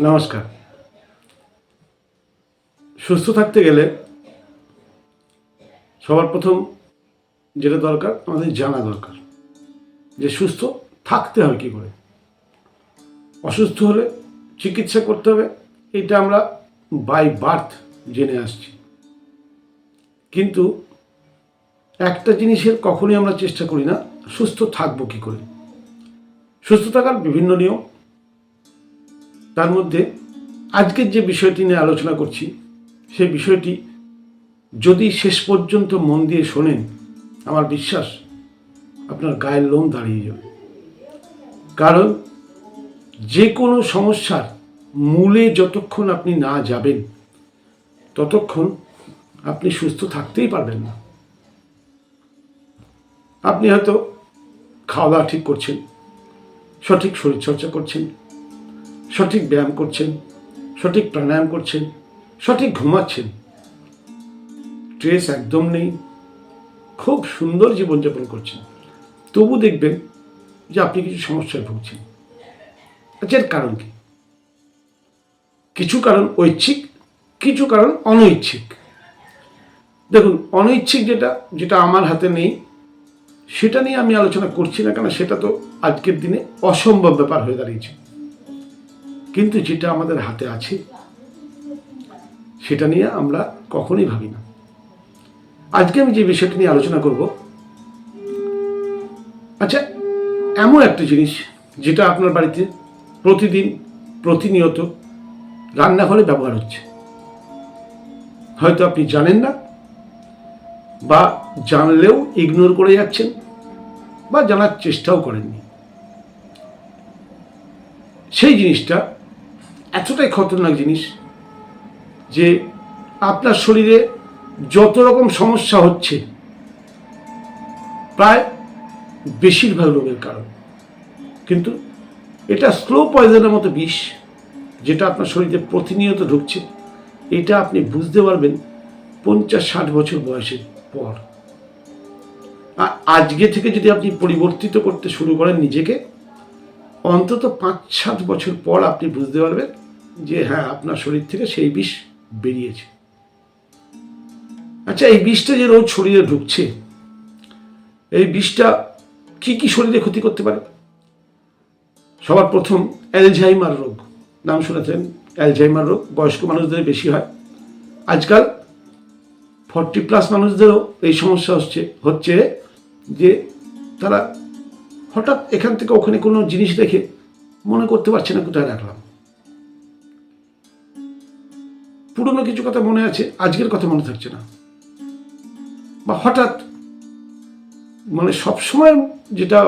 নমস্কার। সুস্থ থাকতে গেলে সবার প্রথম যেটা দরকার, আমাদের জানা দরকার। যে সুস্থ থাকতে হয় কী করে? অসুস্থ হলে চিকিৎসা করতে হবে, এটা আমরা বাই বার্থ জেনে আসছি। কিন্তু একটা জিনিসের কখনোই আমরা চেষ্টা করি না, সুস্থ থাকব কী করে? সুস্থ থাকার বিভিন্ন নিয়ম তার মধ্যে আজকের যে বিষয়টি নিয়ে আলোচনা করছি, সেই বিষয়টি যদি শেষ পর্যন্ত মন দিয়ে শোনেন, আমার বিশ্বাস আপনার গায়ের লোম দাঁড়িয়ে যাবে। কারণ যে কোনো সমস্যার মূলে যতক্ষণ আপনি না যাবেন, ততক্ষণ আপনি সুস্থ থাকতেই পারবেন না। আপনি হয়তো খাওয়া দাওয়া ঠিক করছেন, সঠিক শরীরচর্চা করছেন সঠিক ব্যায়াম করছেন, সঠিক প্রাণায়াম করছেন, সঠিক ঘুমাচ্ছেন। স্ট্রেস একদম নেই, খুব সুন্দর জীবনযাপন করছেন। তবু দেখবেন যে আপনি কিছু সমস্যায় ভুগছেন। আচ্ছা কারণ কি? কিছু কারণ ঐচ্ছিক, কিছু কারণ অনৈচ্ছিক। দেখুন, অনৈচ্ছিক যেটা যেটা আমার হাতে নেই, সেটা নিয়ে আমি আলোচনা করছি না কেন, সেটা তো আজকের দিনে অসম্ভব ব্যাপার হয়ে দাঁড়িয়েছে। কিন্তু যেটা আমাদের হাতে আছে, সেটা নিয়ে আমরা কখনোই ভাবি না। আজকে আমি যে বিষয়টি নিয়ে আলোচনা করব আচ্ছা এমন একটা জিনিস যেটা আপনার বাড়িতে প্রতিদিন প্রতিনিয়ত রান্নাঘরে ব্যবহার হচ্ছে। হয়তো আপনি জানেন না বা জানলেও ইগনোর করে যাচ্ছেন বা জানার চেষ্টাও করেননি। সেই জিনিসটা এতটাই খতরনাক জিনিস যে আপনার শরীরে যত রকম সমস্যা হচ্ছে, প্রায় বেশিরভাগ রোগের কারণ। কিন্তু এটা স্লো পয়জনের মতো বিষ যেটা আপনার শরীরে প্রতিনিয়ত ঢুকছে, এটা আপনি বুঝতে পারবেন পঞ্চাশ ষাট বছর বয়সের পর। আর আজকে থেকে যদি আপনি পরিবর্তিত করতে শুরু করেন নিজেকে, অন্তত পাঁচ সাত বছর পর আপনি বুঝতে পারবেন যে হ্যাঁ আপনার শরীর থেকে সেই বিষ বেরিয়েছে। আচ্ছা এই বিষটা যে রোজ শরীরে ঢুকছে, এই বিষটা কি কি শরীরে ক্ষতি করতে পারে? সবার প্রথম অ্যালঝাইমার রোগ। নাম শুনেছেন অ্যালঝাইমার রোগ, বয়স্ক মানুষদের বেশি হয়। আজকাল ফর্টি প্লাস মানুষদেরও এই সমস্যা হচ্ছে হচ্ছে যে তারা হঠাৎ এখান থেকে ওখানে কোনো জিনিস দেখে মনে করতে পারছে না কোথায় রাখলাম। পুরনো কিছু কথা মনে আছে, আজকের কথা মনে থাকছে না। বা হঠাৎ মানে সবসময় যেটা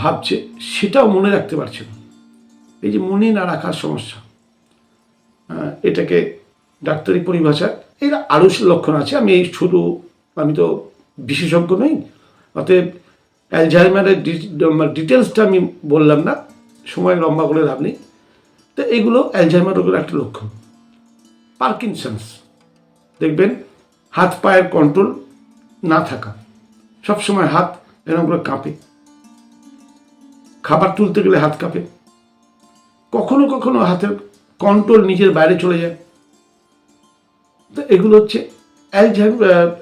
ভাবছে, সেটাও মনে রাখতে পারছে না। এই যে মনে না রাখার সমস্যা এটাকে ডাক্তারি পরিভাষায়, এর আরও লক্ষণ আছে। আমি এই শুধু, আমি তো বিশেষজ্ঞ নই, অতএব অ্যালঝাইমারের ডিটেলসটা আমি বললাম না, সময় লম্বা করে লাভ নেই। তো এগুলো অ্যালঝাইমার রোগের একটা লক্ষণ। পার্কিনসন্স। দেখবেন, হাত পায়ের কন্ট্রোল না থাকা। সবসময় হাত এরকম করে কাঁপে। খাবার তুলতে গেলে হাত কাঁপে। কখনো কখনো হাতের কন্ট্রোল নিজের বাইরে চলে যায়। তো এগুলো হচ্ছে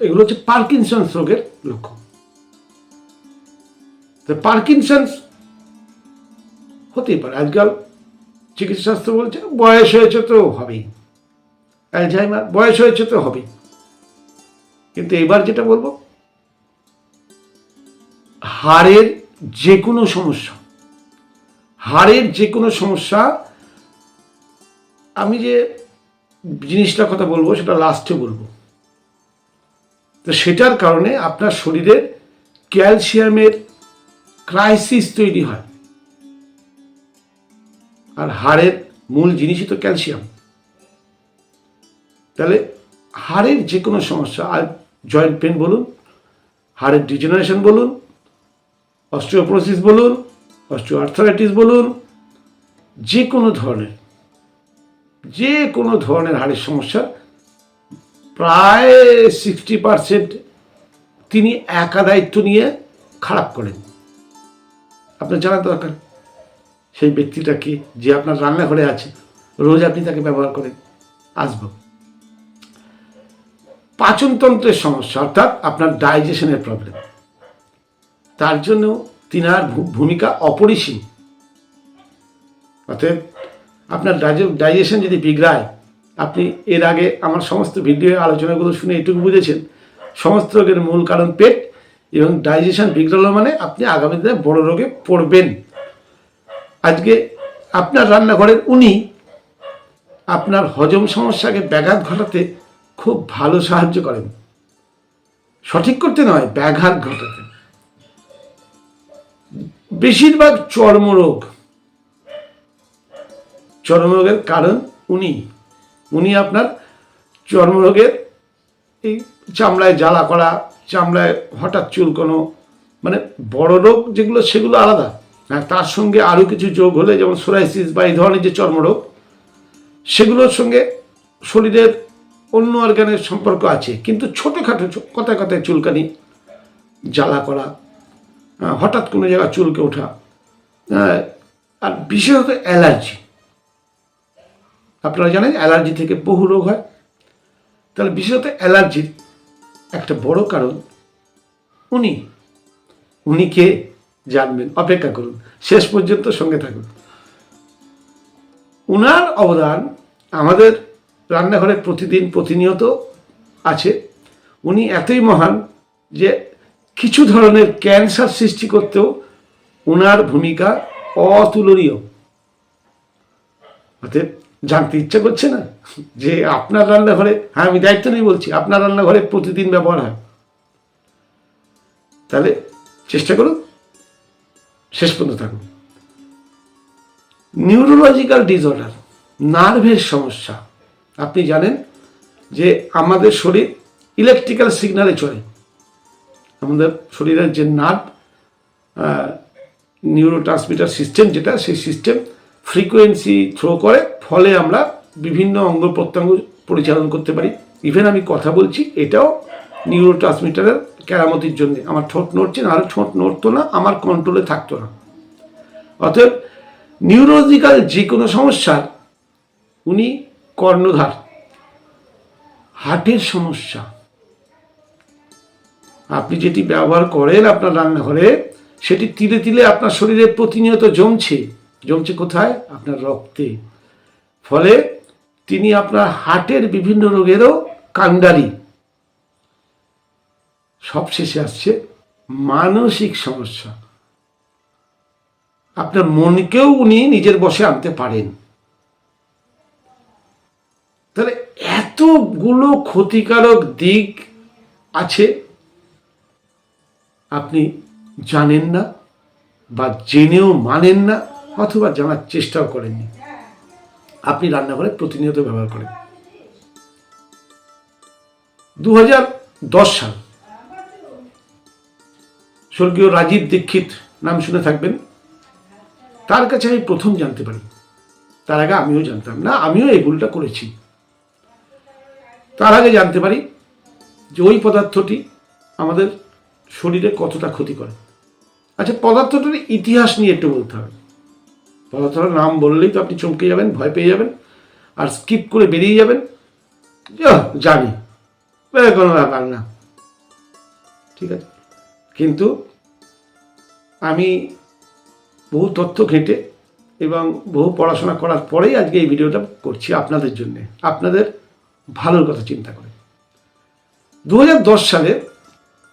এগুলো হচ্ছে পার্কিনসন্স রোগের লক্ষণ। তো পার্কিনসন্স হতেই পারে। আজকাল চিকিৎসা বলছে, বয়স হয়েছে তো হবেই। অ্যালঝাইমার বয়স হয়েছে তো হবেই। কিন্তু এবার যেটা বলব, হাড়ের যে কোনো সমস্যা, হাড়ের যে কোনো সমস্যা, আমি যে জিনিসটার কথা বলব, সেটা লাস্টে বলব। তো সেটার কারণে আপনার শরীরের ক্যালসিয়ামের ক্রাইসিস তৈরি হয়। আর হাড়ের মূল জিনিসই তো ক্যালসিয়াম। তাহলে হাড়ের যে কোনো সমস্যা, আর জয়েন্ট পেন বলুন, হাড়ের ডিজেনারেশন বলুন অস্ট্রিওপ্রোসিস বলুন অস্ট্রিও আর্থারাইটিস বলুন, যে কোনো ধরনের, যে কোনো ধরনের হাড়ের সমস্যা, প্রায় সিক্সটি পারসেন্ট তিনি একা দায়িত্ব নিয়ে খারাপ করেন। আপনার জানা দরকার? সেই ব্যক্তিটা কি যে আপনার রান্নাঘরে আছে, রোজ আপনি তাকে ব্যবহার করেন? আসব। পাচনতন্ত্রের সমস্যা, অর্থাৎ আপনার ডাইজেশনের প্রবলেম তার জন্য তিনার ভূমিকা অপরিসীম। অতএব আপনার ডাইজেশন যদি বিগড়ায়, আপনি এর আগে আমার সমস্ত ভিডিও আলোচনাগুলো শুনে এটুকু বুঝেছেন, সমস্ত রোগের মূল কারণ পেট এবং ডাইজেশন বিগড়ালো মানে আপনি আগামী দিনে বড় রোগে পড়বেন। আজকে আপনার রান্নাঘরের উনি আপনার হজম সমস্যাকে ব্যাঘাত ঘটাতে খুব ভালো সাহায্য করেন। সঠিক করতে নয়, ব্যাঘাত ঘটাতে। বেশিরভাগ চর্মরোগ। চর্মরোগের কারণ উনি। উনি আপনার চর্মরোগের এই চামড়ায় জ্বালা করা, চামড়ায় হঠাৎ চুলকোনো মানে বড় রোগ যেগুলো, সেগুলো আলাদা। হ্যাঁ তার সঙ্গে আরও কিছু যোগ হলে, যেমন সোরাইসিস বা এই ধরনের যে চর্মরোগ, সেগুলোর সঙ্গে শরীরের অন্য অর্গানের সম্পর্ক আছে। কিন্তু ছোটোখাটো কথায় কথায় চুলকানি, জ্বালা করা হঠাৎ কোনো জায়গায় চুলকে ওঠা আর বিশেষত অ্যালার্জি। আপনারা জানেন অ্যালার্জি থেকে বহু রোগ হয়। তাহলে বিশেষত অ্যালার্জির একটা বড় কারণ উনি। উনি কে জানবেন, অপেক্ষা করুন, শেষ পর্যন্ত সঙ্গে থাকুন। উনার অবদান আমাদের রান্নাঘরে প্রতিদিন প্রতিনিয়ত আছে। উনি এতই মহান যে কিছু ধরনের ক্যান্সার সৃষ্টি করতেও উনার ভূমিকা অতুলনীয়। অতএব জানতে ইচ্ছা করছে না যে আপনার রান্নাঘরে হ্যাঁ আমি দায়িত্ব নিয়ে বলছি, আপনার রান্নাঘরে প্রতিদিন ব্যবহার হয়। তাহলে চেষ্টা করুন। শেষ পর্যন্ত থাকুন। নিউরোলজিক্যাল ডিসঅর্ডার নার্ভের সমস্যা। আপনি জানেন যে আমাদের শরীর ইলেকট্রিক্যাল সিগনালে চলে। আমাদের শরীরের যে নার্ভ নিউরো ট্রান্সমিটার সিস্টেম যেটা, সেই সিস্টেম ফ্রিকোয়েন্সি থ্রো করে, ফলে আমরা বিভিন্ন অঙ্গ প্রত্যঙ্গ পরিচালন করতে পারি। ইভেন আমি কথা বলছি, এটাও নিউরো ট্রান্সমিটারের কেরামতির জন্য। আমার ঠোঁট নড়ছে না আরও ঠোঁট নড়তো না, আমার কন্ট্রোলে থাকতো না। অতএব নিউরোলজিক্যাল যে কোনো সমস্যার, উনি কর্ণধার। হার্টের সমস্যা। আপনি যেটি ব্যবহার করেন আপনার রান্নাঘরে, সেটি তিলে তিলে আপনার শরীরে প্রতিনিয়ত জমছে। জমছে কোথায়? আপনার রক্তে। ফলে তিনি আপনার হার্টের বিভিন্ন রোগেরও কাণ্ডারি। সবশেষে আসছে মানসিক সমস্যা। আপনার মনকেও উনি নিজের বসে আনতে পারেন। তাহলে এতগুলো ক্ষতিকারক দিক আছে, আপনি জানেন না বা জেনেও মানেন না অথবা জানার চেষ্টাও করেননি। আপনি রান্নাঘরে প্রতিনিয়ত ব্যবহার করেন। দু সাল। স্বর্গীয় রাজীব দীক্ষিত নাম শুনে থাকবেন। তার কাছে আমি প্রথম জানতে পারি। তার আগে আমিও জানতাম। না, আমিও এই ভুলটা করেছি। তার আগে জানতে পারি যে ওই পদার্থটি আমাদের শরীরে কতটা ক্ষতি করে। আচ্ছা পদার্থটার ইতিহাস নিয়ে একটু বলতে হবে। পদার্থটার নাম বললেই তো আপনি চমকে যাবেন ভয় পেয়ে যাবেন আর স্কিপ করে বেরিয়ে যাবেন। "আহ, জানি। কোনো ব্যাপার না। ঠিক আছে। কিন্তু আমি বহু তথ্য ঘেঁটে এবং বহু পড়াশোনা করার পরেই আজকে এই ভিডিওটা করছি আপনাদের জন্য। আপনাদের ভালোর কথা চিন্তা করে। দু হাজার দশ সালে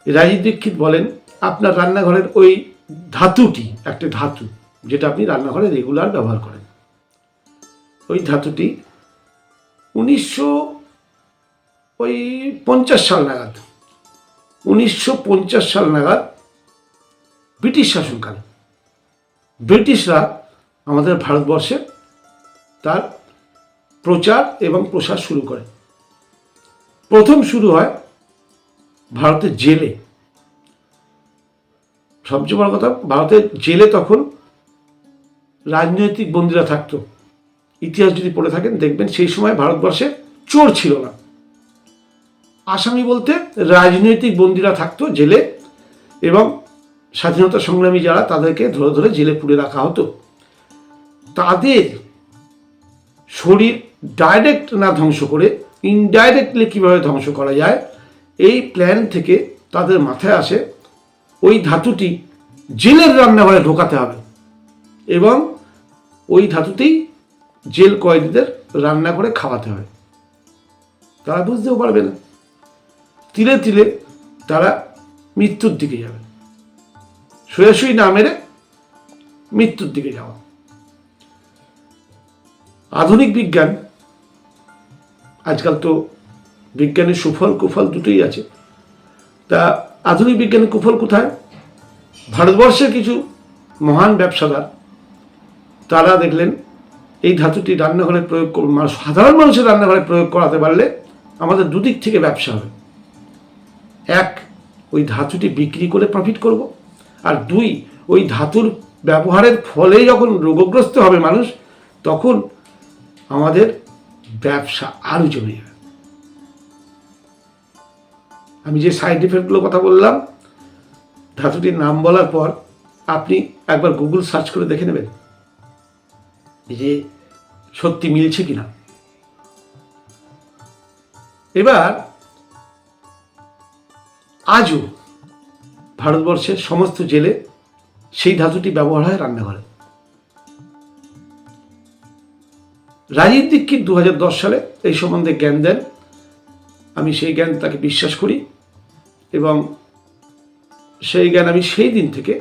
রাজীব দীক্ষিত বলেন, আপনার রান্নাঘরের ওই ধাতুটি, একটা ধাতু, যেটা আপনি রান্নাঘরে রেগুলার ব্যবহার করেন। ওই ধাতুটি উনিশশো ওই পঞ্চাশ সাল নাগাদ, উনিশশো পঞ্চাশ সাল নাগাদ ব্রিটিশ শাসনকালে। ব্রিটিশরা আমাদের ভারতবর্ষে তার প্রচার এবং প্রসার শুরু করে। প্রথম শুরু হয় ভারতের জেলে। সবচেয়ে বড় কথা, ভারতের জেলে তখন রাজনৈতিক বন্দীরা থাকতো। ইতিহাস যদি পড়ে থাকেন, দেখবেন সেই সময় ভারতবর্ষে চোর ছিল না। আসামি বলতে রাজনৈতিক বন্দীরা থাকতো জেলে এবং স্বাধীনতা সংগ্রামী যারা, তাদেরকে ধরে ধরে জেলে পুড়ে রাখা হতো। তাদের শরীর ডাইরেক্ট না ধ্বংস করে ইনডাইরেক্টলি কীভাবে ধ্বংস করা যায়, এই প্ল্যান থেকে তাদের মাথায় আসে ওই ধাতুটি জেলের রান্নাঘরে ঢোকাতে হবে। এবং ওই ধাতুতেই জেল কয়েদিদের রান্না করে খাওয়াতে হবে। তারা বুঝতেও পারবে না। তিলে তিলে তারা মৃত্যুর দিকে যাবে। সোয়াশুই না মেরে মৃত্যুর দিকে যাওয়া। আধুনিক বিজ্ঞান আজকাল তো বিজ্ঞানের সুফল কুফল দুটোই আছে। তা আধুনিক বিজ্ঞানের কুফল কোথায়? ভারতবর্ষের কিছু মহান ব্যবসাদার, তারা দেখলেন এই ধাতুটি রান্নাঘরে প্রয়োগ কর- সাধারণ মানুষের রান্নাঘরে প্রয়োগ করাতে পারলে আমাদের দুদিক থেকে ব্যবসা হবে। এক, ওই ধাতুটি বিক্রি করে প্রফিট করব। আর দুই, ওই ধাতুর ব্যবহারের ফলে যখন রোগগ্রস্ত হবে মানুষ, তখন আমাদের ব্যবসা আরও জমে যাবে। আমি যে সাইড ইফেক্টগুলো কথা বললাম, ধাতুটির নাম বলার পর আপনি একবার গুগল সার্চ করে দেখে নেবেন যে সত্যি মিলছে কিনা। এবার আজও ভারতবর্ষের সমস্ত জেলে সেই ধাতুটি ব্যবহার হয় রান্নাঘরে। রাজীব দীক্ষিত দু সালে এই সম্বন্ধে জ্ঞান দেন। আমি সেই জ্ঞান তাকে বিশ্বাস করি এবং সেই জ্ঞান আমি সেই দিন থেকে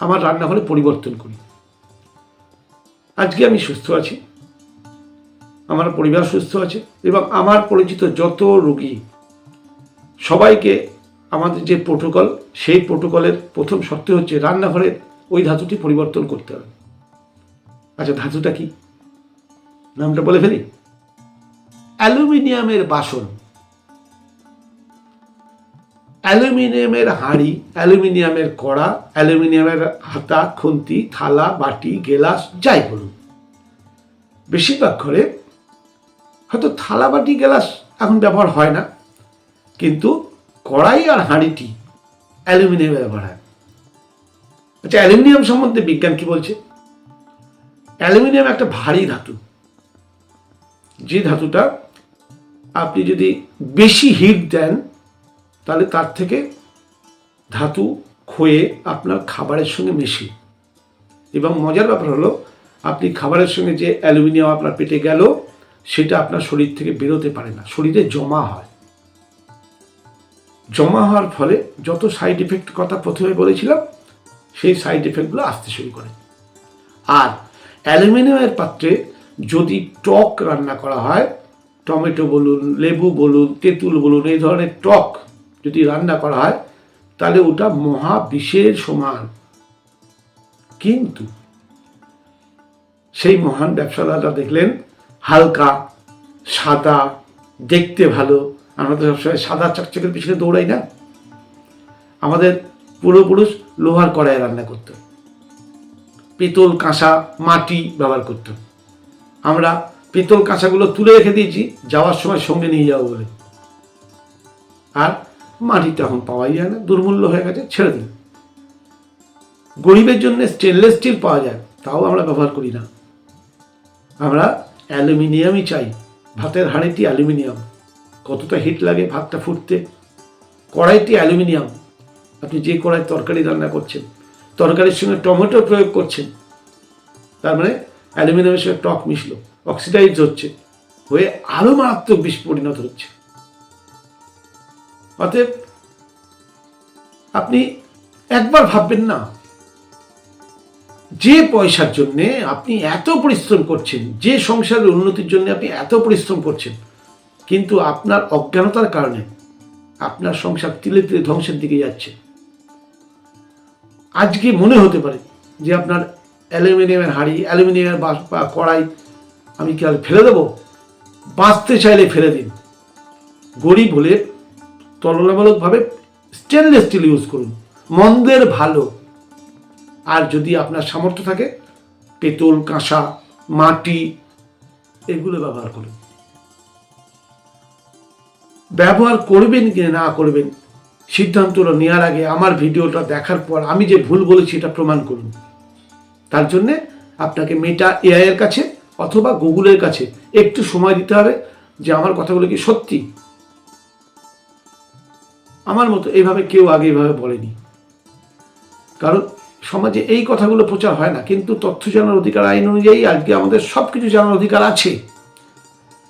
আমার রান্নাঘরে পরিবর্তন করি। আজকে আমি সুস্থ আছি, আমার পরিবার সুস্থ আছে এবং আমার পরিচিত যত রোগী, সবাইকে আমাদের যে প্রোটোকল, সেই প্রোটোকলের প্রথম শর্ত হচ্ছে রান্নাঘরে ওই ধাতুটি পরিবর্তন করতে হবে। আচ্ছা ধাতুটা কি? নামটা বলে ফেলি। অ্যালুমিনিয়ামের বাসন। অ্যালুমিনিয়ামের হাঁড়ি, অ্যালুমিনিয়ামের কড়া, অ্যালুমিনিয়ামের হাতা, খুন্তি, থালা, বাটি, গেলাস, যাই বলুন। বেশিরভাগ ঘরে হয়তো থালা, বাটি, গেলাস এখন ব্যবহার হয় না, কিন্তু কড়াই আর হাঁড়িটি অ্যালুমিনিয়াম ব্যবহার হয়। আচ্ছা অ্যালুমিনিয়াম সম্বন্ধে বিজ্ঞান কি বলছে? অ্যালুমিনিয়াম একটা ভারী ধাতু। ধাতুটা আপনি যদি বেশি হিট দেন, তাহলে তার থেকে ধাতু ক্ষয়ে আপনার খাবারের সঙ্গে মেশে। এবং মজার ব্যাপার হলো, আপনি খাবারের সঙ্গে যে অ্যালুমিনিয়াম আপনার পেটে গেল, সেটা আপনার শরীর থেকে বেরোতে পারে না, শরীরে জমা হয়। জমা হওয়ার ফলে যত সাইড এফেক্ট কথা প্রথমে বলেছিলাম, সেই সাইড এফেক্টগুলো আসতে শুরু করে। আর অ্যালুমিনিয়ামের পাত্রে যদি টক রান্না করা হয়, টমেটো বলুন, লেবু বলুন, তেঁতুল বলুন, এই ধরনের টক যদি রান্না করা হয়, তাহলে ওটা মহা সমান। কিন্তু সেই মহান ব্যবসাদাররা দেখলেন, হালকা, সাদা, দেখতে ভালো। আমরা তো সবসময় সাদা চকচকের পিছনে দৌড়াই না। আমাদের পূর্বপুরুষ লোহার কড়াই রান্না করত। পিতল, কাঁসা, মাটি ব্যবহার করত। আমরা পিতল কাঁচাগুলো তুলে রেখে দিয়েছি, যাওয়ার সময় সঙ্গে নিয়ে যাব বলে। আর মাটিটা এখন পাওয়াই যায় না, দুর্মূল্য হয়ে গেছে, ছেড়ে দিন। গরিবের জন্য স্টেনলেস স্টিল পাওয়া যায়, তাও আমরা ব্যবহার করি না। আমরা অ্যালুমিনিয়ামই চাই, ভাতের হাঁড়িটি অ্যালুমিনিয়াম। কতটা হিট লাগে ভাতটা ফুটতে। কড়াইটি অ্যালুমিনিয়াম। আপনি যে কড়াই তরকারি রান্না করছেন, তরকারির সঙ্গে টমেটো প্রয়োগ করছেন, তার মানে অ্যালুমিনিয়ামের সঙ্গে টক মিশলো অক্সিডাইজ হচ্ছে, হয়ে আরও মারাত্মক বিষ পরিণত হচ্ছে। অতএব আপনি একবার ভাববেন না, যে পয়সার জন্য আপনি এত পরিশ্রম করছেন, যে সংসারের উন্নতির জন্য আপনি এত পরিশ্রম করছেন, কিন্তু আপনার অজ্ঞানতার কারণে আপনার সংসার তিলে তিলে ধ্বংসের দিকে যাচ্ছে। আজকে মনে হতে পারে যে আপনার অ্যালুমিনিয়ামের হাঁড়ি, অ্যালুমিনিয়ামের বাস- বা, কড়াই আমি কি আর ফেলে দেবো? বাঁচতে চাইলে ফেলে দিন। গরিব হলে তুলনামূলকভাবে স্টেনলেস স্টিল ইউজ করুন। মন্দের ভালো। আর যদি আপনার সামর্থ্য থাকে, পেতল, কাঁসা, মাটি, এগুলো ব্যবহার করুন। ব্যবহার করবেন কি না করবেন, সিদ্ধান্তটা নেওয়ার আগে আমার ভিডিওটা দেখার পর আমি যে ভুল বলেছি, এটা প্রমাণ করুন। তার জন্যে আপনাকে মেটা এআইয়ের কাছে অথবা গুগলের কাছে একটু সময় দিতে হবে যে আমার কথাগুলো কি সত্যি। আমার মতো এইভাবে কেউ আগে এইভাবে বলেনি। কারণ সমাজে এই কথাগুলো প্রচার হয় না, কিন্তু তথ্য জানার অধিকার আইন অনুযায়ী আজকে আমাদের সব কিছু জানার অধিকার আছে।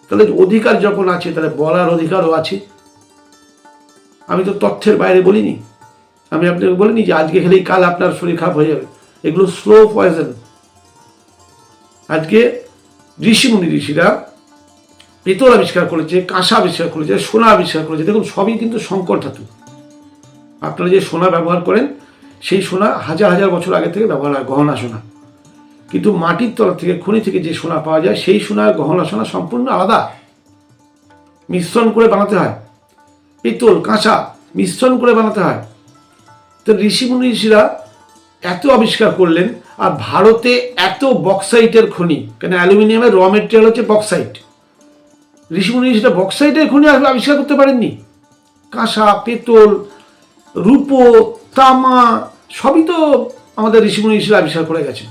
তাহলে অধিকার যখন আছে, তাহলে বলার অধিকারও আছে। আমি তো তথ্যের বাইরে বলিনি। আমি আপনাকে বলিনি যে আজকে খেলেই কাল আপনার শরীর খারাপ হয়ে যাবে। এগুলো স্লো পয়জন আজকে ঋষিমুনি ঋষিরা পেতল আবিষ্কার করেছে, কাঁসা আবিষ্কার করেছে, সোনা আবিষ্কার করেছে। দেখুন, সবই কিন্তু সংকর ধাতু। আপনারা যে সোনা ব্যবহার করেন, সেই সোনা হাজার হাজার বছর আগে থেকে ব্যবহার হয়, গহনা সোনা। কিন্তু মাটির তলা থেকে, খনি থেকে যে সোনা পাওয়া যায়, সেই সোনার গহনা সোনা সম্পূর্ণ আলাদা। মিশ্রণ করে বানাতে হয়। পিতল কাঁচা মিশ্রণ করে বানাতে হয়। তো ঋষিমুনি ঋষিরা এত আবিষ্কার করলেন, আর ভারতে এত বক্সাইটের খনি, কেন অ্যালুমিনিয়ামের র মেটেরিয়াল হচ্ছে বক্সাইট। ঋষিমুনি ঋষিরা বক্সাইটের খনি আবিষ্কার করতে পারেননি। কাঁসা পেতল রূপো, তামা, সবই তো আমাদের ঋষিমুনি হিসেবে আবিষ্কার করে গেছেন।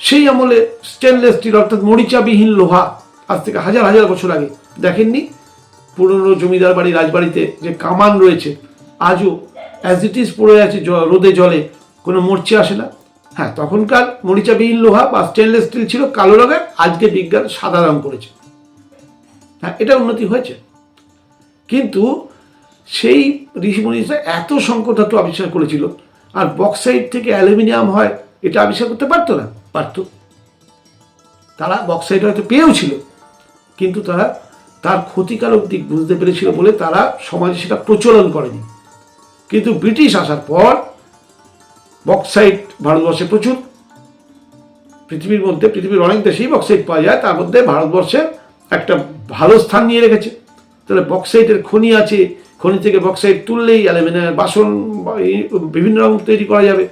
সেই আমলে স্টেনলেস স্টিল অর্থাৎ মরিচাবিহীন লোহা, আজ থেকে হাজার হাজার বছর আগে। দেখেননি? পুরনো জমিদার বাড়ি, রাজবাড়িতে যে কামান রয়েছে, আজও অ্যাজ ইট ইজ পড়ে আছে রোদে জলে, কোনো মরচে আসে না। হ্যাঁ তখনকার মরিচাবিহীন লোহা বা স্টেনলেস স্টিল ছিল, কালো রঙের, আজকে বিজ্ঞান সাদা রং করেছে। হ্যাঁ এটা উন্নতি হয়েছে। কিন্তু সেই ঋষিমুনিরা এত সংকট ধাতু আবিষ্কার করেছিল, আর বক্সাইড থেকে অ্যালুমিনিয়াম হয়, এটা আবিষ্কার করতে পারতো না? পারতো। তারা বক্সাইড হয়তো পেয়েও ছিল, কিন্তু তারা তার ক্ষতিকারক দিক বুঝতে পেরেছিল বলে তারা সমাজে সেটা প্রচলন করেনি। কিন্তু ব্রিটিশ আসার পর বক্সাইট ভারতবর্ষে প্রচুর পৃথিবীর মধ্যে, পৃথিবীর অনেক দেশেই বক্সাইট পাওয়া যায়, তার মধ্যে ভারতবর্ষে একটা ভালো স্থান নিয়ে রেখেছে। তাহলে বক্সাইটের খনি আছে, খনি থেকে বক্সাইট তুললেই অ্যালুমিনিয়ামের বাসন বিভিন্ন রকম তৈরি করা যাবে।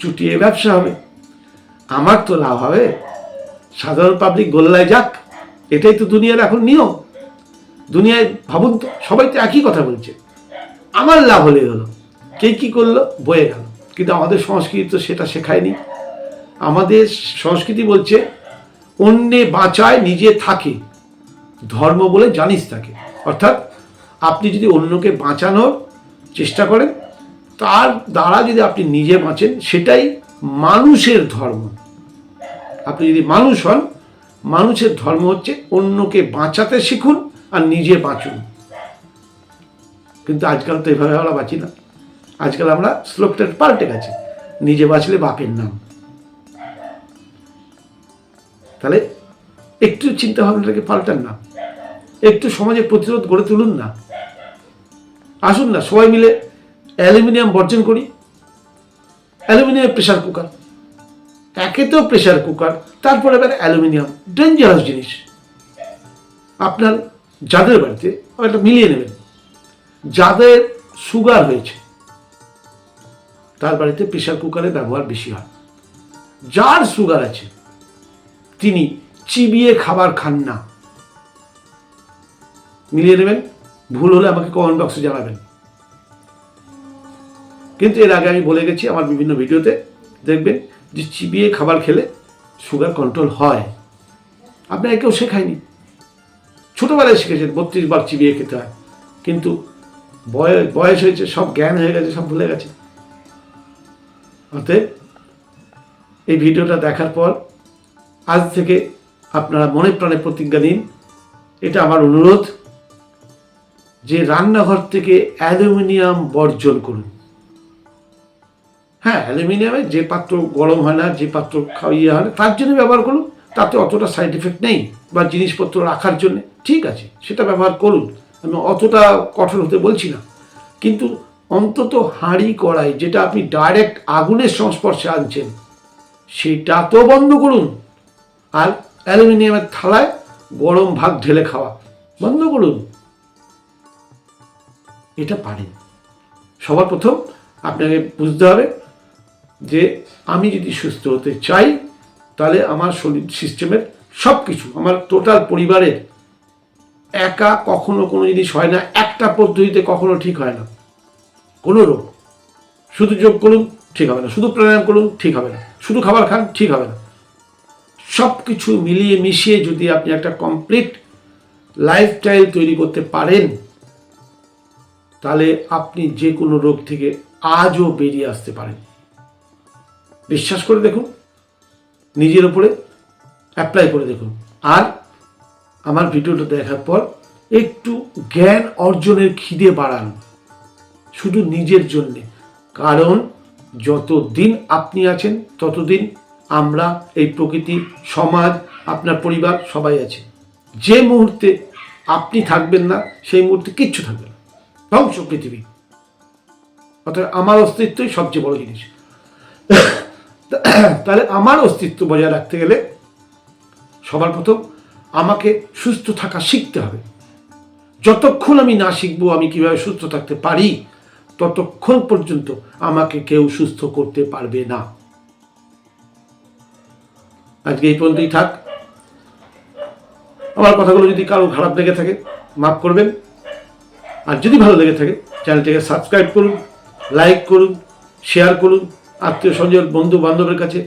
চুটিয়ে ব্যবসা হবে। আমার তো লাভ হবে। সাধারণ পাবলিক গোল্লায় যাক। এটাই তো দুনিয়ার এখন নিয়ম। দুনিয়ায় ভাবুন তো, সবাই তো একই কথা বলছে। আমার লাভ হলেই হলো। কে কি করল? বয়ে গেল। কিন্তু আমাদের সংস্কৃতি তো সেটা শেখায়নি। আমাদের সংস্কৃতি বলছে, অন্যে বাঁচায়, নিজে থাকে। ধর্ম বলে জানিস তাকে। অর্থাৎ আপনি যদি অন্যকে বাঁচানোর চেষ্টা করেন, তার দ্বারা যদি আপনি নিজে বাঁচেন, সেটাই মানুষের ধর্ম। আপনি যদি মানুষ হন, মানুষের ধর্ম হচ্ছে অন্যকে বাঁচাতে শিখুন আর নিজে বাঁচুন। কিন্তু আজকাল তো এভাবে আমরা বাঁচি না। আজকাল আমরা শ্লোকটা পাল্টে গেছে। নিজে বাঁচলে বাপের নাম। তাহলে একটু চিন্তা ভাবনাটাকে পাল্টান না। একটু সমাজে প্রতিরোধ গড়ে তুলুন না। আসুন না, সবাই মিলে অ্যালুমিনিয়াম বর্জন করি। Aluminium pressure cooker. একে তো প্রেশার কুকার, তারপরে এবার অ্যালুমিনিয়াম। ডেঞ্জারাস জিনিস। আপনার যাদের বাড়িতে একটা মিলিয়ে নেবেন। যাদের সুগার হয়েছে, তার বাড়িতে প্রেশার কুকারের ব্যবহার বেশি হয়। যার সুগার আছে, তিনি চিবিয়ে খাবার খান না। মিলিয়ে নেবেন, ভুল হলে আমাকে কমেন্ট বক্সে জানাবেন। কিন্তু এর আগে আমি বলে গেছি আমার বিভিন্ন ভিডিওতে, দেখবেন যে চিবিয়ে খাবার খেলে সুগার কন্ট্রোল হয়। আপনাকে কেউ শেখায়নি। ছোটোবেলায় শিখেছেন, বত্রিশ বার চিবিয়ে খেতে হয়। কিন্তু বয়স বয়স হয়েছে, সব জ্ঞান হয়ে গেছে, সব ভুলে গেছে। অতএব, এই ভিডিওটা দেখার পর আজ থেকে আপনারা মনে প্রাণে প্রতিজ্ঞা নিন, এটা আমার অনুরোধ যে রান্নাঘর থেকে অ্যালুমিনিয়াম বর্জন করুন। হ্যাঁ অ্যালুমিনিয়ামে যে পাত্র গরম হয় না, যে পাত্র খাওয়া ইয়ে হয় না, তার জন্য ব্যবহার করুন, তাতে অতটা সাইড এফেক্ট নেই, বা জিনিসপত্র রাখার জন্য। ঠিক আছে, সেটা ব্যবহার করুন। আমি অতটা কঠোর হতে বলছি না। কিন্তু অন্তত হাঁড়ি কড়াই যেটা আপনি ডাইরেক্ট আগুনের সংস্পর্শে আনছেন, সেটা তো বন্ধ করুন। আর অ্যালুমিনিয়ামের থালায় গরম ভাত ঢেলে খাওয়া, বন্ধ করুন। এটা পারেন। সবার প্রথম আপনাকে বুঝতে হবে যে আমি যদি সুস্থ হতে চাই, তাহলে আমার শরীর সিস্টেমের সব কিছু আমার টোটাল পরিবারের একা কখনো কোনো জিনিস হয় না, একটা পদ্ধতিতে কখনো ঠিক হয় না। কোনো রোগ। শুধু যোগ করুন, ঠিক হবে না। শুধু প্রাণায়াম করুন, ঠিক হবে না। শুধু খাবার খান, ঠিক হবে না। সব কিছু মিলিয়ে মিশিয়ে যদি আপনি একটা কমপ্লিট লাইফস্টাইল তৈরি করতে পারেন, তাহলে আপনি যে কোনো রোগ থেকে আজও বেরিয়ে আসতে পারেন। বিশ্বাস করে দেখুন, নিজের উপরে অ্যাপ্লাই করে দেখুন। আর আমার ভিডিওটা দেখার পর একটু জ্ঞান অর্জনের খিদে বাড়ান। শুধু নিজের জন্যে। কারণ যতদিন আপনি আছেন, ততদিন আমরা এই প্রকৃতি, সমাজ, আপনার পরিবার সবাই আছে। যে মুহূর্তে আপনি থাকবেন না, সেই মুহূর্তে কিচ্ছু থাকবে না। ধ্বংস পৃথিবী। অর্থাৎ আমার অস্তিত্বই সবচেয়ে বড় জিনিস। তাহলে আমার অস্তিত্ব বজায় রাখতে গেলে সবার প্রথম আমাকে সুস্থ থাকা শিখতে হবে। যতক্ষণ আমি না শিখব, আমি কীভাবে সুস্থ থাকতে পারি, ততক্ষণ পর্যন্ত আমাকে কেউ সুস্থ করতে পারবে না। আজকে এই পর্যন্তই থাক। আমার কথাগুলো যদি কারও খারাপ লেগে থাকে, মাফ করবেন। আর যদি ভালো লেগে থাকে, চ্যানেলটিকে সাবস্ক্রাইব করুন, লাইক করুন, শেয়ার করুন, আত্মীয় স্বজন বন্ধু বান্ধবের কাছে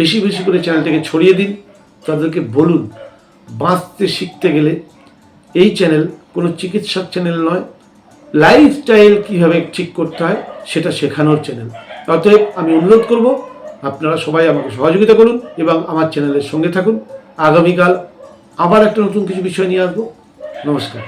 বেশি বেশি করে চ্যানেলটাকে ছড়িয়ে দিন, তাদেরকে বলুন বাঁচতে শিখতে গেলে এই চ্যানেল কোনো চিকিৎসার চ্যানেল নয়। লাইফস্টাইল কীভাবে ঠিক করতে হয় সেটা শেখানোর চ্যানেল অতএব আমি অনুরোধ করব, আপনারা সবাই আমাকে সহযোগিতা করুন এবং আমার চ্যানেলের সঙ্গে থাকুন। আগামীকাল আবার একটা নতুন কিছু বিষয় নিয়ে আসব। নমস্কার।